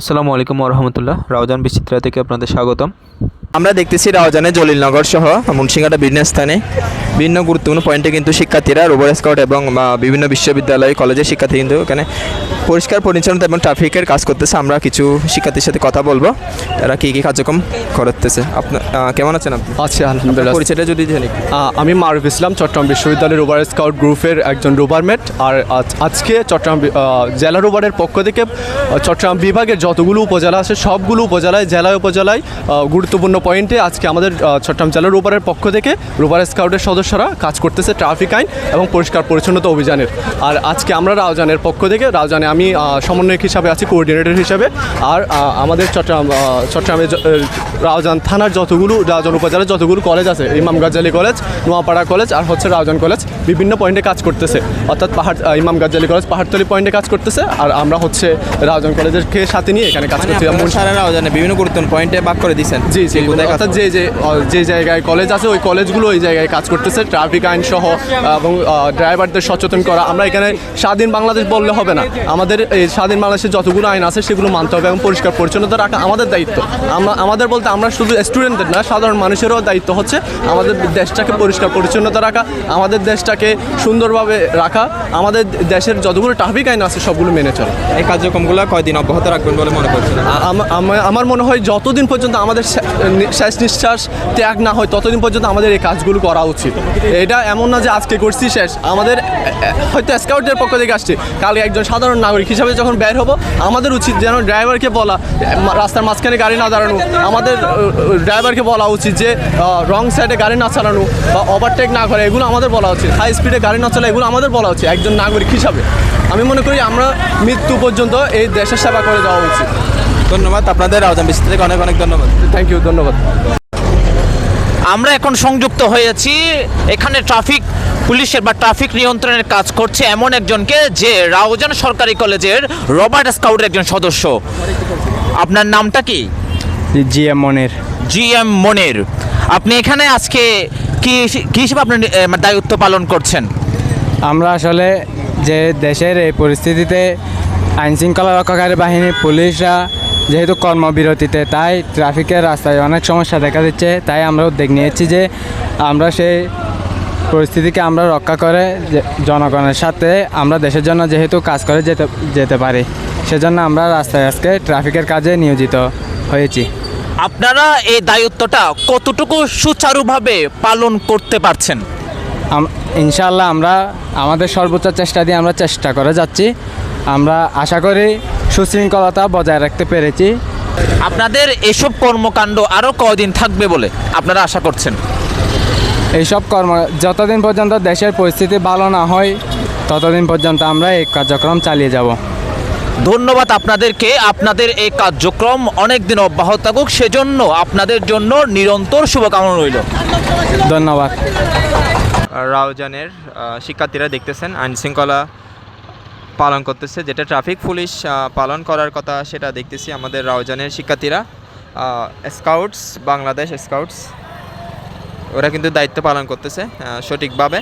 আসসালামু আলাইকুম রহমতুল্লাহ। রাউজান বিচিত্রা থেকে আপনাদের স্বাগতম। আমরা দেখতেছি রাওজানে জলিলনগর সহ মুন্সিঘাটা বিভিন্ন স্থানে। বিভিন্ন গুরুত্বপূর্ণ পয়েন্টে কিন্তু শিক্ষার্থীরা রোবর স্কাউট এবং বিভিন্ন বিশ্ববিদ্যালয় কলেজের শিক্ষার্থী কিন্তু এখানে পরিষ্কার পরিচ্ছন্নতা এবং ট্রাফিকের কাজ করতেছে। আমরা কিছু শিক্ষার্থীর সাথে কথা বলব। তারা কী কী কার্যক্রম করতেছে? আপনার কেমন আছেন আপনি? আছি আলহামদুলিল্লাহ। পরিচয়টা যদি। আহ, আমি মারুফ ইসলাম চট্টগ্রাম বিশ্ববিদ্যালয়ের রোবার স্কাউট গ্রুপের একজন রোবারমেট আর আজ- আজকে চট্টগ্রাম জেলা রোবারের পক্ষ থেকে চট্টগ্রাম বিভাগের যতগুলো উপজেলা আছে সবগুলো উপজেলায় জেলায় উপজেলায় আহ, গুরুত্বপূর্ণ পয়েন্টে আজকে আমাদের আহ, চট্টগ্রাম জেলা রোবারের পক্ষ থেকে রোবার স্কাউটের সদস্যরা কাজ করতেছে ট্রাফিক আইন এবং পরিষ্কার পরিচ্ছন্নতা অভিযানের। আর আজকে আমরা রাউজানের পক্ষ থেকে রাউজানে আমি সমন্বয়ক হিসাবে আছি কোঅর্ডিনেটর হিসাবে। আর আমাদের চট্টগ্রাম চট্টগ্রামে রাউজান থানার যতগুলো রাউজান উপজেলার যতগুলো কলেজ আছে ইমাম গাজ্জালি কলেজ নোয়াপাড়া কলেজ আর হচ্ছে রাউজান কলেজ বিভিন্ন পয়েন্টে কাজ করতেছে। অর্থাৎ পাহাড় ইমাম গাজ্জালি কলেজ পাহাড়তলি পয়েন্টে কাজ করতেছে আর আমরা হচ্ছে রাউজান কলেজের সাথে নিয়ে এখানে কাজ মানে করছি। সারা রাওজানে বিভিন্ন গুরুত্বপূর্ণ পয়েন্টে ভাগ করে দিয়েছেন। জি জি। অর্থাৎ যে যে যে জায়গায় কলেজ আছে ওই কলেজগুলো ওই জায়গায় কাজ করতেছে। ট্রাফিক আইন সহ এবং ড্রাইভারদের সচেতন করা। আমরা এখানে স্বাধীন বাংলাদেশ বললে হবে না। আমাদের এই স্বাধীন বাংলাদেশের যতগুলো আইন আছে সেগুলো মানতে হবে এবং পরিষ্কার পরিচ্ছন্নতা রাখা আমাদের দায়িত্ব। আমরা আমাদের বলতে আমরা শুধু স্টুডেন্টদের না সাধারণ মানুষেরও দায়িত্ব হচ্ছে আমাদের দেশটাকে পরিষ্কার পরিচ্ছন্নতা রাখা আমাদের দেশটাকে সুন্দরভাবে রাখা আমাদের দেশের যতগুলো ট্রাফিক আইন আছে সবগুলো মেনে চলা। এই কার্যক্রমগুলো কয়দিন অব্যাহত রাখবেন বলে মনে করছেন? আম- আম- আমার মনে হয় যতদিন পর্যন্ত আমাদের শেষ নিঃশ্বাস ত্যাগ না হয় ততদিন পর্যন্ত আমাদের এই কাজগুলো করা উচিত। এটা এমন না যে আজকে করছি শেষ। আমাদের হয়তো স্কাউটদের পক্ষ থেকে আসছে। কালকে একজন সাধারণ নাগরিক হিসাবে যখন বের হব, আমাদের উচিত যেন ড্রাইভারকে বলা রাস্তার মাঝখানে গাড়ি না দাঁড়ানো, আমাদের ড্রাইভারকে বলা উচিত যে রং সাইডে গাড়ি না চালানো বা ওভারটেক না করে, এগুলো আমাদের বলা উচিত। হাই স্পিডে গাড়ি না চালা এগুলো আমাদের বলা উচিত, একজন নাগরিক হিসাবে। আমি মনে করি আমরা মৃত্যু পর্যন্ত এই দেশের সেবা করে যাওয়া উচিত। ধন্যবাদ আপনাদের রাওজান বিচিত্রা থেকে অনেক অনেক ধন্যবাদ। থ্যাংক ইউ ধন্যবাদ। আমরা এখন সংযুক্ত হয়েছি এখানে ট্রাফিক পুলিশের বা ট্রাফিক নিয়ন্ত্রণের কাজ করছে এমন একজনকে যে রাউজান সরকারি কলেজের রবার্ট স্কাউটের একজন সদস্য। আপনার নামটা কি? G M Moner. G M Monir. আপনি এখানে আজকে কি কী হিসেবে আপনি দায়িত্ব পালন করছেন? আমরা আসলে যে দেশের এই পরিস্থিতিতে আইন শৃঙ্খলা রক্ষাকারী বাহিনী পুলিশরা যেহেতু কর্মবিরতিতে, তাই ট্রাফিকের রাস্তায় অনেক সমস্যা দেখা দিচ্ছে। তাই আমরা উদ্যোগ নিয়েছি যে আমরা সেই পরিস্থিতিকে আমরা রক্ষা করে জনগণের সাথে আমরা দেশের জন্য যেহেতু কাজ করে যেতে যেতে পারি, সেজন্য আমরা রাস্তায় আজকে ট্রাফিকের কাজে নিয়োজিত হয়েছি। আপনারা এই দায়িত্বটা কতটুকু সুচারুভাবে পালন করতে পারছেন? আম- ইনশাল্লাহ আমরা আমাদের সর্বোচ্চ চেষ্টা দিয়ে আমরা চেষ্টা করে যাচ্ছি। আমরা আশা করি সুশৃঙ্খলতা বজায় রাখতে পেরেছি। আপনাদের এসব কর্মকাণ্ড আরও কদিন থাকবে বলে আপনারা আশা করছেন? এইসব কর্ম যতদিন পর্যন্ত দেশের পরিস্থিতি ভালো না হয় ততদিন পর্যন্ত আমরা এই কার্যক্রম চালিয়ে যাব। ধন্যবাদ আপনাদেরকে। আপনাদের এই কার্যক্রম অনেক দিন অব্যাহত থাকুক। সেজন্য আপনাদের জন্য নিরন্তর শুভকামনা রইল। ধন্যবাদ। রাউজানের শিক্ষার্থীরা দেখতেছেন, আইন শৃঙ্খলা পালন করতেছে, যেটা ট্রাফিক পুলিশ পালন করার কথা সেটা দেখতেছি আমাদের রাওজানের শিক্ষার্থীরা। স্কাউটস, বাংলাদেশ স্কাউটস, ওরা কিন্তু দায়িত্ব পালন করতেছে সঠিকভাবে।